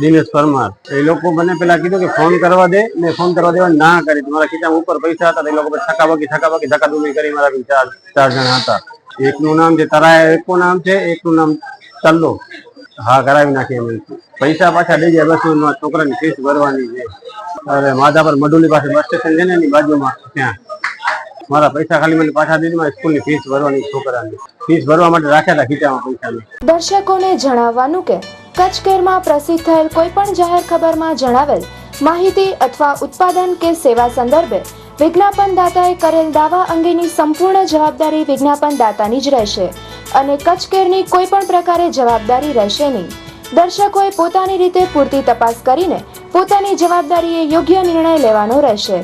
दिनेश शर्मा ए लोगो મને પેલા કીધું કે ફોન કરવા દે મે ફોન કરવા દેવા ના કરી તમરા કીતા ઉપર પૈસા હતા એ લોકો થકાવાકી થકાવાકી ઠકાડુલી કરી વાળા બીચાર ચાર જણા હતા એક નું નામ જે તરાય એક નું નામ છે એક નું નામ તલ્લો હા કરાવી નાખી પૈસા પાછા દેજે બસ નો છોકરાની ફીસ ભરવાની છે અને માધા પર મડુલી પાસે મસ્ટેંગ નેની બાજુમાં ત્યાં મારા પૈસા ખાલી મને પાછા દેને મા સ્કૂલની ફીસ ભરવાની છોકરાની ફીસ ભરવા માટે રાખ્યા હતા કીતામાં પૈસા ને દર્શકોને જણાવવાનું કે કચ્છ કેરમાં પ્રસિદ્ધ થયેલ કોઈપણ જાહેર ખબરમાં જણાવેલ માહિતી અથવા ઉત્પાદન કે સેવા સંદર્ભે વિજ્ઞાપનદાતાએ કરેલ દાવા અંગેની સંપૂર્ણ જવાબદારી વિજ્ઞાપનદાતાની જ રહેશે અને કચ્છ કેરની કોઈપણ પ્રકારે જવાબદારી રહેશે નહીં દર્શકોએ પોતાની રીતે પૂરતી તપાસ કરીને પોતાની જવાબદારીએ યોગ્ય નિર્ણય લેવાનો રહેશે